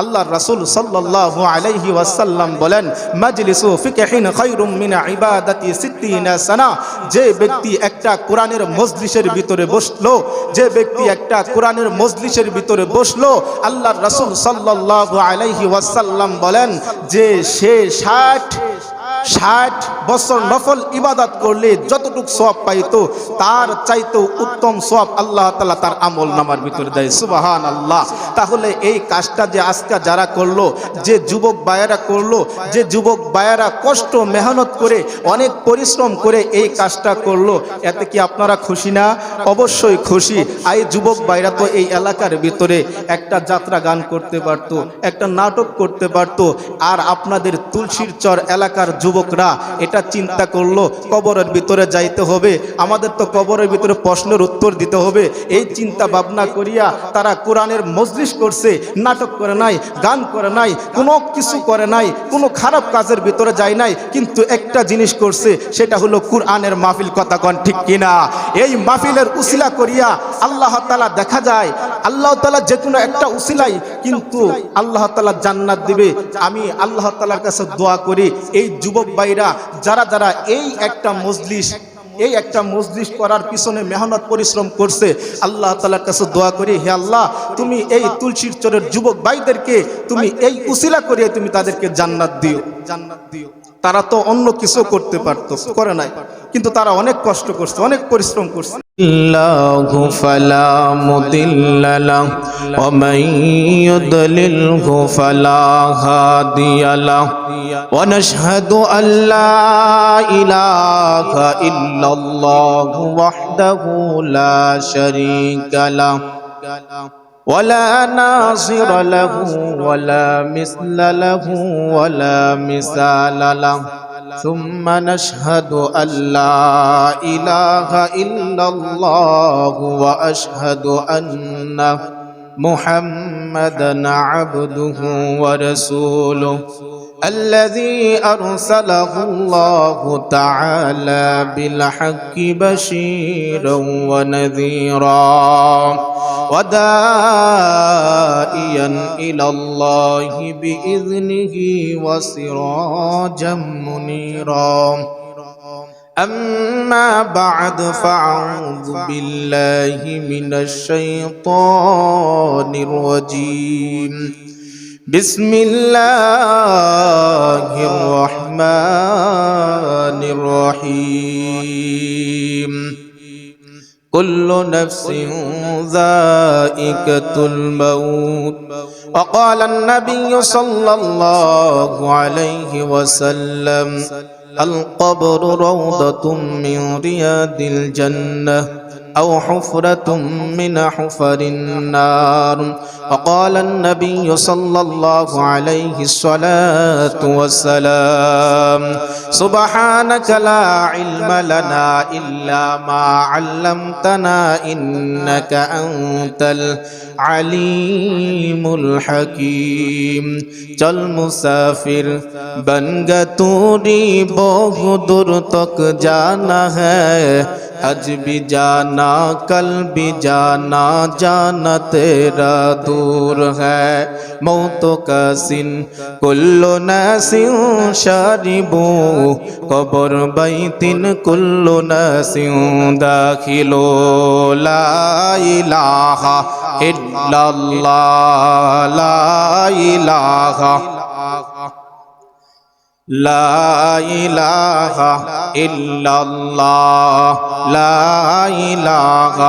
আল্লাহ রাসুল সাল্লাল্লাহু আলাইহি ওয়াসাল্লাম বলেন, মাজলিসু ফিকহিন খায়রুম মিন ইবাদাতি সিত্তিনা সানা। যে ব্যক্তি একটা কোরআনের মজলিসের ভিতরে বসল, যে ব্যক্তি একটা কোরআনের মজলিসের ভিতরে বসল আল্লাহ রাসুল সাল্লাল্লাহু আলাইহি ওয়াসাল্লাম বলেন, যে সে ষাট ষাট বছর নফল ইবাদত করলে যতটুকু সব পাইতো, তার চাইতেও উত্তম সব আল্লাহ তালা তার আমল নামার ভিতরে দেয়। সুবাহান আল্লাহ তাহলে এই কাজটা যে আজকে যারা করল, যে যুবক বায়েরা করল, যে যুবক বায়েরা কষ্ট, মেহনত করে, অনেক পরিশ্রম করে এই কাজটা করল, এতে কি আপনারা খুশি না? অবশ্যই খুশি। এই যুবক বাইরা তো এই এলাকার ভিতরে একটা যাত্রা গান করতে পারতো, একটা নাটক করতে পারতো, আর আপনাদের তুলসীর চর এলাকার যুবকরা এটা চিন্তা করল, কবরের ভিতরে যাইতে হবে। আমাদের তো কবরের ভিতরে প্রশ্নের উত্তর দিতে হবে। এই চিন্তা ভাবনা করিয়া তারা কোরআনের মজলিস করছে, নাটক করে নাই, গান করে নাই, কোনো কিছু করে নাই, কোনো খারাপ কাজের ভিতরে যায় নাই, কিন্তু একটা জিনিস করছে, সেটা হলো কোরআনের মাহফিল কথা কন ঠিক কিনা? এই মাহফিলের উসিলা করিয়া আল্লাহ তালা দেখা যায় আল্লাহ তালা যে কোনো একটা উসিলাই কিন্তু আল্লাহ তালা জান্নাত দিবে। আমি আল্লাহ তালার কাছে দোয়া করি, এই যুবক ভাইরা, যারা যারা এই একটা মজলিস, এই একটা মজলিস করার পিছনে মেহনত, পরিশ্রম করছে, আল্লাহ তালার কাছে দোয়া করি, হে আল্লাহ, তুমি এই তুলসীর চরের যুবক ভাইদেরকে, তুমি এই উসিলা করিয়ে তুমি তাদেরকে জান্নাত দিও। জান্নাত দিও। তারা তো অন্য কিছু করতে পারতো করে নাই কিন্তু তারা অনেক কষ্ট করছে অনেক পরিশ্রম করছে الله فلا مضل له ومن يضلله فلا هادي له ونشهد أن لا إله إلا الله وحده لا شريك له ولا ناصر له ولا مثل له ولا مثال له. ثم نشهد أن لا إله إلا الله وأشهد أن محمدا عبده ورسوله. الذي أرسله الله تعالى بالحق بشيرا ونذيرا ودائيا إلى الله بإذنه وسراجا منيرا. أما بعد فأعوذ بالله من الشيطان الرجيم. بسم الله الرحمن الرحيم كل نفس ذائقة الموت وقال النبي صلى الله عليه وسلم القبر روضة من رياض الجنة أو حفرة من حفر النار وقال النبي صلى الله عليه الصلاة والسلام سبحانك لا علم لنا إلا ما علمتنا إنك أنت العليم الحكيم চল মুসাফির বনগ তুরি বহু দূর তক জানা হ্যাঁ आज भी जाना कल भी जाना जाना तेरा दूर है मौत का सिन कुल्लो नसिन शारिबू कबर बैतिन कुल्लो नसिन दाखिलो ला इलाहा इल्लल्लाह ला इलाहा لا إله إلا الله لا إله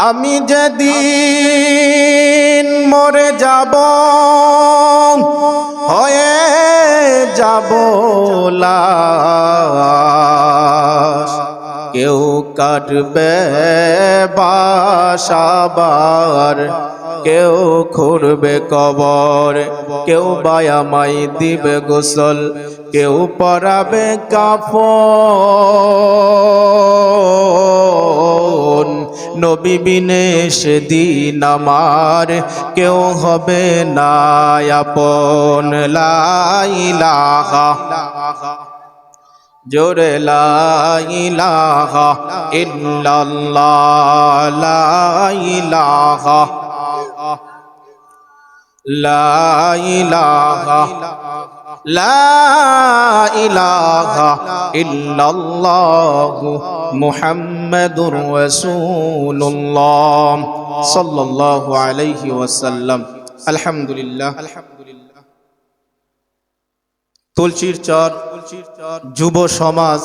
আমি যেদিন মরে যাব হয়ে যাব লাশ কেউ কাটবে বাসাবার কেউ খুঁড়বে কবর, কেউ বায়ামাই দিবে গোসল, কেউ পরাবে কাফন। নবী বিনে সেদিন আমার কেউ হবে না আপন। লাইলাহা জোরে লাইলাহা ইল্লাল্লাহ লাইলাহা لا إله لا إله إلا الله محمد رسول الله صلى الله عليه وسلم الحمد لله তুলসীর চর যুব সমাজ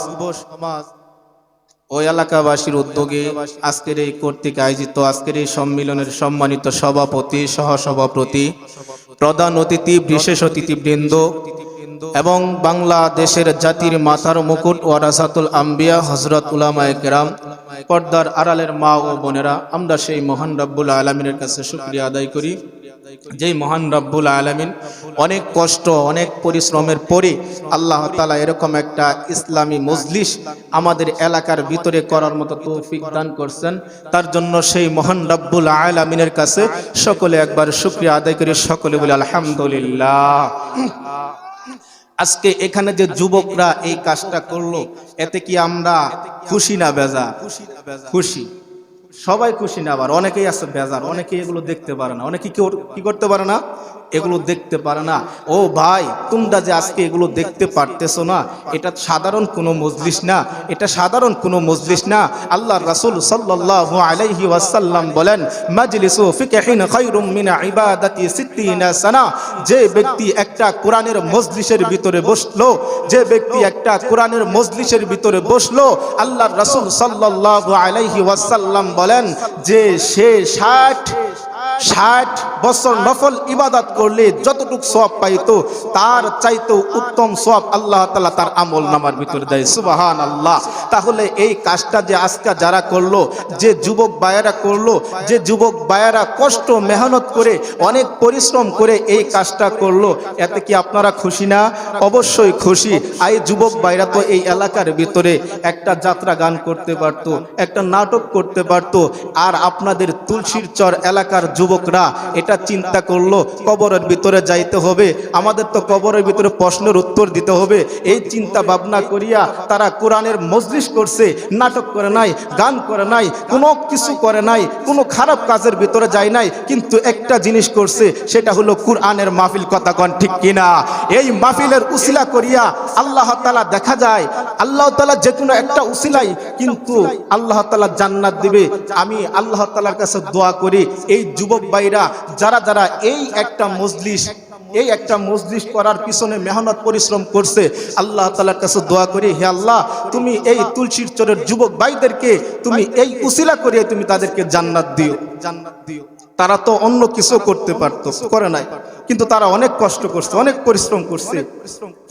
ওই এলাকাবাসীর উদ্যোগে আজকের এই কর্তৃক আয়োজিত, আজকের এই সম্মিলনের সম্মানিত সভাপতি, সহসভাপতি, প্রধান অতিথি, বিশেষ অতিথিবৃন্দ এবং বাংলাদেশের জাতির মাথার মুকুট ওয়ারাসাতুল আম্বিয়া হজরত উলামায়ে কেরাম, পর্দার আড়ালের মা ও বোনেরা, আমরা সেই মহান রব্বুল আলমিনের কাছে শুক্রিয়া আদায় করি। যেই মহান রব্বুল আলমিন অনেক কষ্ট, অনেক পরিশ্রমের পরে আল্লাহ তালা এরকম একটা ইসলামী মজলিস আমাদের এলাকার ভিতরে করার মতো তৌফিক দান করছেন। তার জন্য সেই মহান রব্বুল আলমিনের কাছে সকলে একবার শুক্রিয়া আদায় করি, সকলে বলে আলহামদুলিল্লাহ। আজকে এখানে যে যুবকরা এই কাজটা করল, এতে কি আমরা খুশি না বেজা? খুশি। সবাই খুশি না আবার। অনেকেই আছে বেজার, অনেকেই এগুলো দেখতে পারে না। অনেকে কি করতে পারে না? এগুলো দেখতে পারে না। ও ভাই, তোমরা যে আজকে এগুলো দেখতে পারতেছো না, এটা সাধারণ কোনো মজলিস না, এটা সাধারণ কোনো মজলিস না। আল্লাহ রাসূল সাল্লাল্লাহু আলাইহি ওয়াসাল্লাম বলেন সানা। যে ব্যক্তি একটা কোরআনের মজলিসের ভিতরে বসল, যে ব্যক্তি একটা কোরআনের মজলিসের ভিতরে বসল, আল্লাহ রাসূল সাল্লাল্লাহু আলাইহি ওয়াসাল্লাম বলেন, যে সে ষাট ষাট বছর নফল ইবাদত করলে যতটুক সব পাইতো, তার চাইতেও উত্তম সব আল্লাহ তালা তার আমল নামার ভিতরে দেয়। সুবাহান আল্লাহ তাহলে এই কাজটা যে আজকে যারা করল, যে যুবক বায়েরা করল, যে যুবক বায়েরা কষ্ট, মেহনত করে, অনেক পরিশ্রম করে এই কাজটা করল, এতে কি আপনারা খুশি না? অবশ্যই খুশি। আই যুবক বাইরা তো এই এলাকার ভিতরে একটা যাত্রা গান করতে পারতো, একটা নাটক করতে পারতো, আর আপনাদের তুলসীর চর এলাকার যুবকরা এটা চিন্তা করল, কবরের ভিতরে যাইতে হবে। আমাদের তো কবরের ভিতরে প্রশ্নের উত্তর দিতে হবে। এই চিন্তা ভাবনা করিয়া তারা কোরআনের মজলিস করছে, নাটক করে নাই, গান করে নাই, কোনো কিছু করে নাই, কোনো খারাপ কাজের ভিতরে যায় নাই, কিন্তু একটা জিনিস করছে, সেটা হলো কোরআনের মাহফিল, কথা কন ঠিক কিনা? এই মাহফিলের উসিলা করিয়া আল্লাহ তালা দেখা যায়, আল্লাহ তালা যে কোনো একটা উসিলাই কিন্তু আল্লাহ তালা জান্নাত দিবে। আমি আল্লাহ তালার কাছে দোয়া করি, এই যুবক ভাইরা, যারা যারা এই একটা মজলিস, এই একটা মজলিস করার পিছনে মেহনত, পরিশ্রম করছে, আল্লাহ তালার কাছে দোয়া করি, হে আল্লাহ, তুমি এই তুলসীর চরের যুবক ভাইদেরকে, তুমি এই উসিলা করিয়ে তুমি তাদেরকে জান্নাত দিও জান্নাত দিও। তারা তো অন্য কিছু করতে পারতো, করে নাই। কিন্তু তারা অনেক কষ্ট করছে অনেক পরিশ্রম করছে।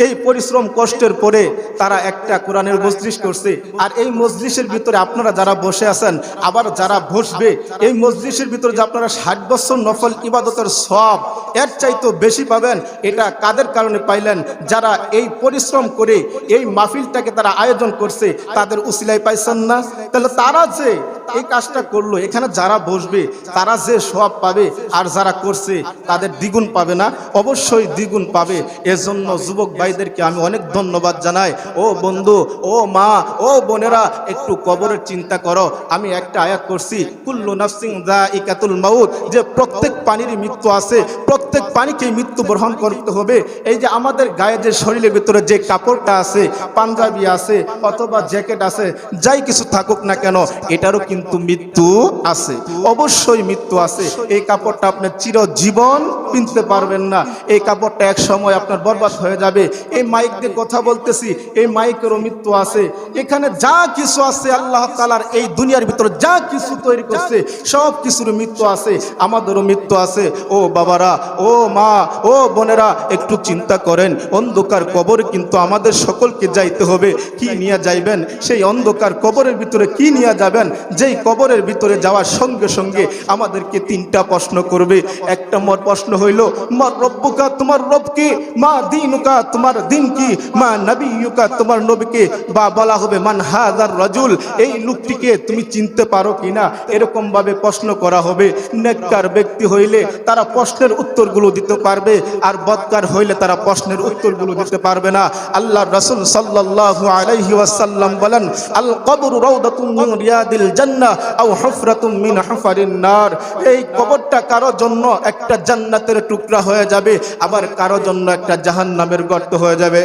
এই পরিশ্রম কষ্টের পরে তারা একটা কোরআনের মজলিস করছে। আর এই মজলিসের ভিতরে আপনারা যারা বসে আছেন আবার যারা বসবে এই মজলিসের ভিতরে যে আপনারা ষাট বছর নফল ইবাদতের সব এর চাইতো বেশি পাবেন এটা কাদের কারণে পাইলেন? যারা এই পরিশ্রম করে এই মাহফিলটাকে তারা আয়োজন করছে তাদের উসিলাই পাইছেন না? তাহলে তারা যে এই কাজটা করল এখানে যারা বসবে তারা যে সব পাবে আর যারা করছে তাদের দ্বিগুণ পাবে। না, অবশ্যই দ্বিগুণ পাবে। এজন্য যুবক ভাইদেরকে আমি অনেক ধন্যবাদ জানাই। ও বন্ধু, ও মা, ও বোনেরা, একটু কবরের চিন্তা করো। আমি একটা আয়াত করছি কুল্লু নাফসিং দা ইকাতুল মাউত, যে প্রত্যেক পানিরই মৃত্যু আছে, প্রত্যেক পানিকে মৃত্যু গ্রহণ করতে হবে। এই যে আমাদের গায়ে যে শরীরের ভিতরে যে কাপড়টা আছে, পাঞ্জাবি আছে, অথবা জ্যাকেট আছে, যাই কিছু থাকুক না কেন, এটারও কিন্তু মৃত্যু আছে। অবশ্যই মৃত্যু আছে। এই কাপড়টা আপনার চিরজীবন পিনতে পারবেন না। এই কাপড়টা এক সময় আপনার বরবাদ হয়ে যাবে। এই মাইক দিয়ে কথা বলতেছি, এই মাইকেরও মৃত্যু আছে। এখানে যা কিছু আছে আল্লাহ তালার এই দুনিয়ার ভিতরে যা কিছু তৈরি করছে সব কিছুর মৃত্যু আছে, আমাদেরও মৃত্যু আছে। ও বাবারা, ও মা, ও বোনেরা, একটু চিন্তা করেন, অন্ধকার কবর কিন্তু আমাদের সকলকে যাইতে হবে। কি নিয়ে যাইবেন? সেই অন্ধকার কবরের ভিতরে কি নিয়ে যাবেন? যেই কবরের ভিতরে যাওয়ার সঙ্গে সঙ্গে আমাদেরকে তিনটা প্রশ্ন করবে। একটা প্রশ্ন হইল মার রব্বুকা, তোমার রব কি? মা দিনুকা, তোমার দিন কি? মা নবীকা তোমার নবীকে? বা বলা হবে, মান হাজার রাজুল, এই লোকটিকে তুমি চিনতে পারো কিনা এরকম ভাবে প্রশ্ন করা হবে। নেককার ব্যক্তি হইলে তারা প্রশ্নের উত্তরগুলো দিতে পারবে, আর বদকার হইলে তারা প্রশ্নের উত্তরগুলো দিতে পারবে না। আল্লাহ রসুল সাল্লাল্লাহু আলাইহি ওয়াসাল্লাম বলেন, আল কবরু রাউদাতুম মিন রিয়াদিল জান্নাহ, আও হুফরাতুম মিন হুফারিন নার। এই কবরটা কারও জন্য একটা জান্নাতের জান্নাতের টুকরা হয়ে যাবে আবার কারও জন্য একটা জাহান নামের গর্ত হয়ে যাবে।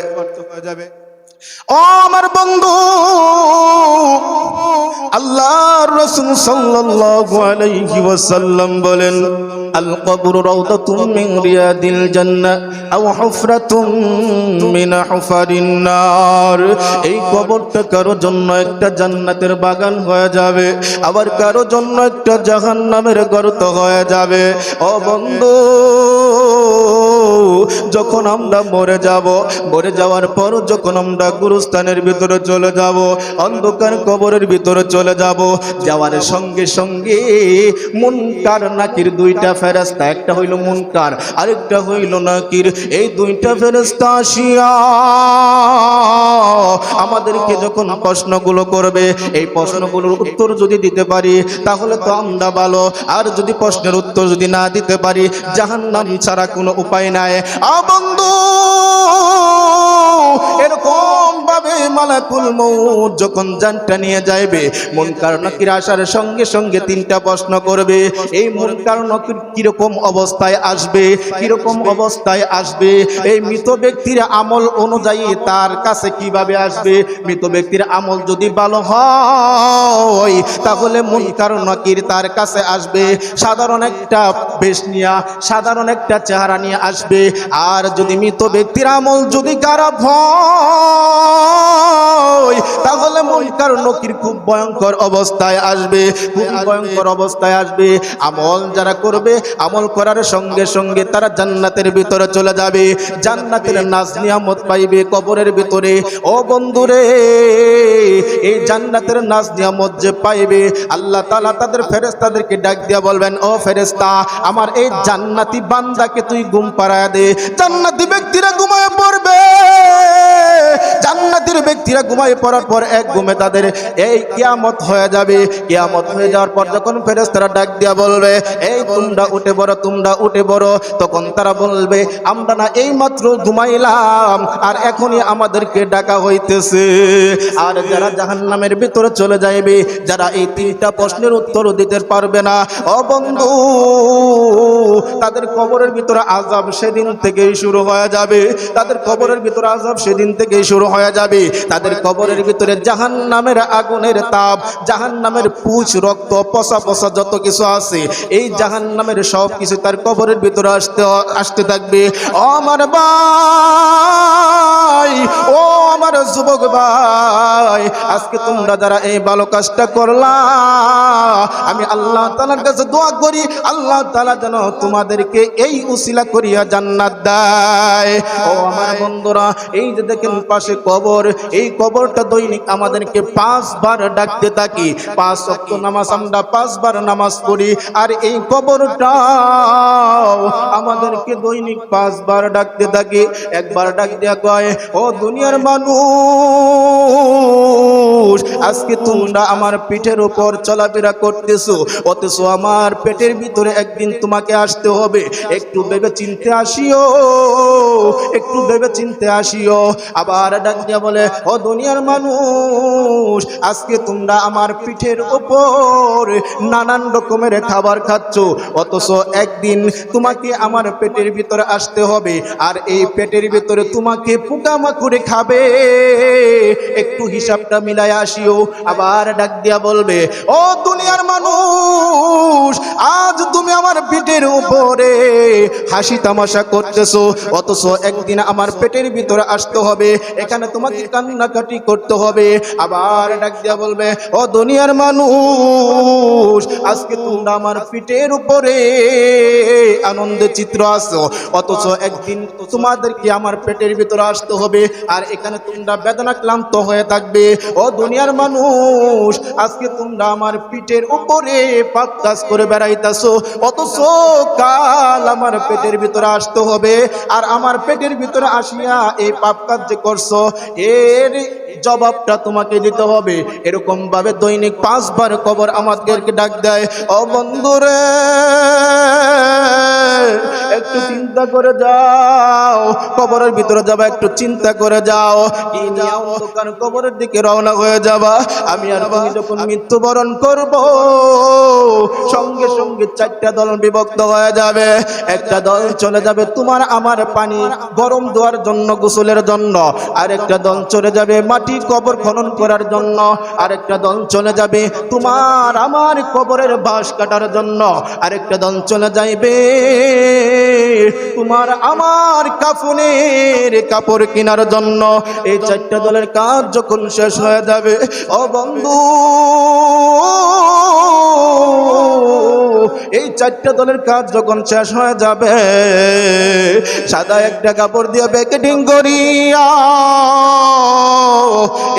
ও আমার বন্ধু আল্লাহ রসুল সাল্লাল্লাহু বলেন আল روضة من رياض الجنة أو حفرة من حفر النار এই কবরটা কারও জন্য একটা জান্নাতের বাগান হয়ে যাবে, আবার কারও জন্য একটা জাহান্নামের গর্ত হয়ে যাবে। ও বন্ধু যখন আমরা মরে যাব, মরে যাওয়ার পর যখন আমরা গুরুস্থানের ভিতরে চলে যাব, অন্ধকার কবরের ভিতরে চলে যাব, যাওয়ার সঙ্গে সঙ্গে মুনকার নাকির দুইটা ফেরেস্তা একটা হইল মুনকার, আরেকটা হইল নাকির। এই দুইটা ফেরেস্তা আসিয়া আমাদেরকে যখন প্রশ্নগুলো করবে, এই প্রশ্নগুলোর উত্তর যদি দিতে পারি, তাহলে তো আমরা ভালো। আর যদি প্রশ্নের উত্তর যদি না দিতে পারি, জাহান্নাম ছাড়া কোনো উপায় নাই। আ বন্ধু এরকম ভাবে মালাকুল মৌত যখন জানটা নিয়ে যাইবে, মন কারণকির আসার সঙ্গে সঙ্গে তিনটা প্রশ্ন করবে, এই মন কারণকির কীরকম অবস্থায় আসবে, কীরকম অবস্থায় আসবে, এই মৃত ব্যক্তির আমল অনুযায়ী তার কাছে কীভাবে আসবে, মৃত ব্যক্তির আমল যদি ভালো হয়, তাহলে মন কারণকির তার কাছে আসবে, সাধারণ একটা বেশ নিয়া, সাধারণ একটা চেহারা নিয়ে আসবে, আর যদি মৃত ব্যক্তির আমল যদি খারাপ হয় তাহলে মুনকার নকির খুব ভয়ঙ্কর অবস্থায় আসবে খুব ভয়ঙ্কর অবস্থায় আসবে। আমল যারা করবে আমল করার সঙ্গে সঙ্গে তারা জান্নাতের ভিতরে চলে যাবে। জান্নাতের নাজ নিয়ামত পাইবে কবরের ভিতরে। ও বন্ধুরে এই জান্নাতের নাজ নিয়ামত যে পাইবে আল্লাহ তাআলা তাদের ফেরেশতাদেরকে ডাক দিয়া বলবেন ও ফেরেশতা আমার এই জান্নাতি বান্দাকে তুই ঘুম পাড়ায় দে। জান্নাতি ব্যক্তিরা ঘুমায় পড়বে। Tak জান্নাতের ব্যক্তিরা ঘুমাই পড়ার পর এক ঘুমে তাদের এই কিয়ামত হয়ে যাবে। কিয়ামত হয়ে যাওয়ার পর যখন ফেরেশতারা ডাক দিয়া বলবে, এই তোমরা উঠে বড় তোমরা উঠে বড় তখন তারা বলবে, আমরা না এই মাত্র ঘুমাইলাম আর এখনই আমাদেরকে ডাকা হইতেছে। আর যারা জাহান্নামের ভিতরে চলে যাইবে, যারা এই তিনটা প্রশ্নের উত্তর দিতে পারবে না, ও বন্ধু, তাদের কবরের ভিতরে আজাব সেদিন থেকেই শুরু হয়ে যাবে। তাদের কবরের ভিতরে আজাব সেদিন থেকেই শুরু হয়ে যাবে। তাদের কবরের ভিতরে জাহান নামের আগুনের তাপ জাহান নামের পুচ, রক্ত, পচা পচা যত কিছু আছে, এই জাহান নামের সব কিছু তার কবরের ভিতরে আসতে আসতে থাকবে। আমার ও আমার যুবক ভাই, আজকে তোমরা যারা এই ভালো কাজটা করলা, আমি আল্লাহ তালার কাছে দোয়া করি, আল্লাহ তালা যেন তোমাদেরকে এই উসিলা করিয়া জান্নাত দেয়। ও আমার বন্ধুরা, এই যে দেখেন পাশে কবর, এই কবরটা দৈনিক আমাদেরকে পাঁচবার ডাকতে থাকি। পাঁচ অক্ট নামাজ আমরা পাঁচবার নামাজ পড়ি, আর এই কবরটাও আমাদেরকে দৈনিক পাঁচবার ডাকতে থাকি। একবার ডাক দেয়া কয়, ও দুনিয়ার মানুষ আজকে তোমরা আমার পিঠের উপর চলাফেরা করতেছো, অথচ আমার পেটের ভিতরে একদিন তোমাকে আসতে হবে। একটু ভেবে চিনতে আসিও, একটু ভেবে চিনতে আসিও। আবার ডাক দিয়া বলে, ও দুনিয়ার মানুষ, আজকে তোমরা আমার পিঠের উপর নানান রকমের খাবার খাচ্ছ, অথচ একদিন তোমাকে আমার পেটের ভিতরে আসতে হবে, আর এই পেটের ভিতরে তোমাকে পোকামাকুড়ে খাবে। একটু হিসাবটা মিলাই আসিও। আবার ডাক দিয়া বলবে, ও দুনিয়ার মানুষ, আজ তুমি আমার পিঠের উপরে হাসি তামাশা করতেছো, অথচ একদিন আমার পেটের ভিতরে আসতে হবে, এখানে তোমাকে কান্নাকাটি করতে হবে। আবার ডাক দিয়া বলবে, ও দুনিয়ার মানুষ, আজকে তোমরা আমার পিঠের উপরে আনন্দে চিত্র আসো অথচ একদিন তোমাদেরকে আমার পেটের ভিতরে আসতে হবে, আর এখানে তোমরা বেদনা ক্লান্ত হয়ে থাকবে। ও দুনিয়ার মানুষ, আজকে তোমরা আমার পিঠের উপরে পাপ কাজ করে বেড়াইতেছো, অথচ কাল আমার পেটের ভিতরে আসতে হবে। আর আমার পেটের ভিতরে আসিয়া এই পাপ কাজ যে করছ, এর জবাবটা তোমাকে দিতে হবে। এরকম ভাবে দৈনিক পাঁচবার কবর আমাদেরকে ডাক দেয়। ও বন্ধুরে, একটু চিন্তা করে যাও। কবরের ভিতরে যাবা, একটু চিন্তা করে যাও। কি নিয়ে অন্ধকার কবরের দিকে রওনা হয়ে যাবা। আমি আর তুমি যখন মৃত্যুবরণ করব, সঙ্গে সঙ্গে চারটা দল বিভক্ত হয়ে যাবে। একটা দল চলে যাবে তোমার আমার পানি গরম দেওয়ার জন্য, গোসলের জন্য। আর একটা দল চলে যাবে মাটি কবর খনন করার জন্য আরেকটা দল চলে যাবে তোমার আমার কবরের বাঁশ কাটার জন্য। আর একটা দল চলে যাইবে। তোমার আমার কাফনের কাপড় কেনার জন্য। এই চারটা দলের কাজ যখন শেষ হয়ে যাবে, ও বন্ধু, এই চারটা দলের কাজ যখন শেষ হয়ে যাবে, সাদা একটা কাপড় দিয়ে ব্যাকেটিং করিয়া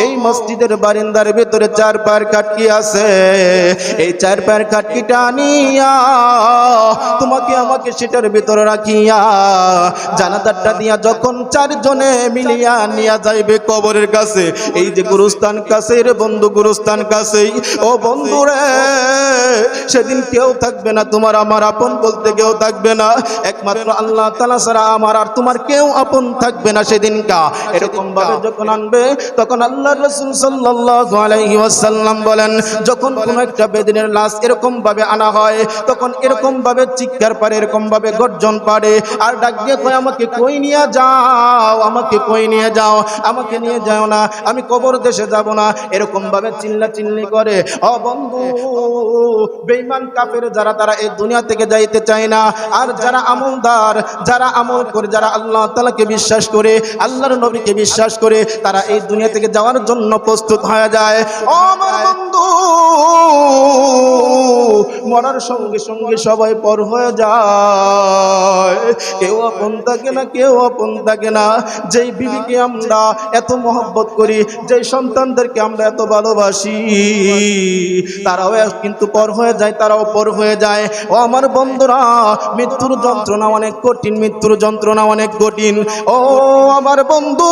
এই মসজিদের বারিন্দার ভিতরে চার পায়ের কাটকি আছে। এই চার পায়ের কাটকিটা আনিয়া তোমাকে আমাকে সেটার ভিতরে রাখিয়া জানাদারটা দিয়া যখন চারজনে মিলিয়া নিয়া যাইবে কবরের কাছে, এই যে গুরুস্থান কাছে, রে বন্ধু গুরুস্থান কাছেই ও বন্ধু রে সেদিন কেউ থাকবে না, তোমার আমার আপন বলতে কেউ থাকবে না। একমাত্র আল্লাহ তালা ছাড়া আমার আর তোমার কেউ আপন থাকবে না সেদিনকা। এরকম ভাবে যখন আনবে তখন আল্লাহ রসুল সাল্লাল্লাহু আলাইহি বলেন, যখন কোন একটা বেদিনের লাশ এরকম ভাবে আনা হয়, তখন এরকম ভাবে চিৎকার পারে এরকম ভাবে গর্জন পারে, আর ডাক দিয়ে কয়, আমাকে কই নিয়ে যাও, আমাকে কই নিয়ে যাও, আমাকে নিয়ে যাও না, আমি কবর দেশে যাব না। এরকম ভাবে চিল্লা চিল্লি করে। ও বন্ধু, বেঈমান কাফের যারা, তারা এই দুনিয়া থেকে যাইতে চায় না। আর যারা আমলদার, যারা আমল করে, যারা আল্লাহ তালাকে বিশ্বাস করে, আল্লাহর নবীকে বিশ্বাস করে, তারা এই দুনিয়া থেকে যাওয়ার জন্য প্রস্তুত হয়ে যায়। আমার বন্ধু, মরার সঙ্গে সঙ্গে সবাই পর হয়ে যায়। কেউ আপন থাকে না, কেউ আপন থাকে না। যেই বিবিকে আমরা এত মহব্বত করি, যেই সন্তানদেরকে আমরা এত ভালোবাসি, তারাও কিন্তু পর হয়ে যায়, তারাও পর হয়ে যায়। ও আমার বন্ধুরা, মৃত্যুর যন্ত্রণা অনেক কঠিন, মৃত্যুর যন্ত্রণা অনেক কঠিন। ও আমার বন্ধু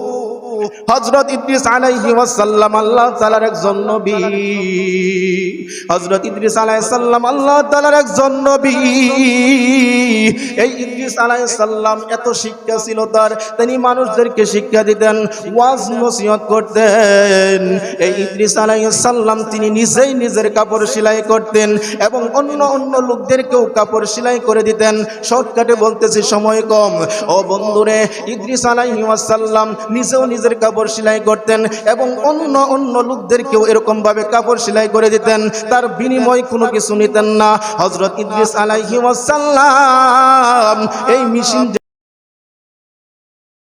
হজরত ইদ্রিস আলাইহি ওয়াসাল্লাম আল্লাহ তাআলার একজন নবী। হজরত ইদ্রিস আলাইহিস সালাম আল্লাহ তাআলার একজন নবী। এই ইদ্রিস আলাইহিস সালাম এত শিক্ষা ছিল তার, তিনি মানুষদেরকে শিক্ষা দিতেন, ওয়াজ নসিহত করতেন। এই ইদ্রিস আলাইহিস সালাম তিনি নিজেই নিজের কাপড় সেলাই করতেন এবং অন্য অন্য লোকদেরকেও কাপড় সেলাই করে দিতেন। শর্টকাটে বলতেছি সময় কম। ও বন্ধুরে, ইদ্রিস আলাইহি ওয়াসাল্লাম নিজেও নিজের কাপড় সেলাই করতেন এবং অন্য অন্য লোকদেরকেও এরকম ভাবে কাপড় সেলাই করে দিতেন। তার বিনিময় কোনো কিছু নিতেন না। হজরত ইদ্রিস আলাইহি ওয়াসাল্লাম এই মিশিন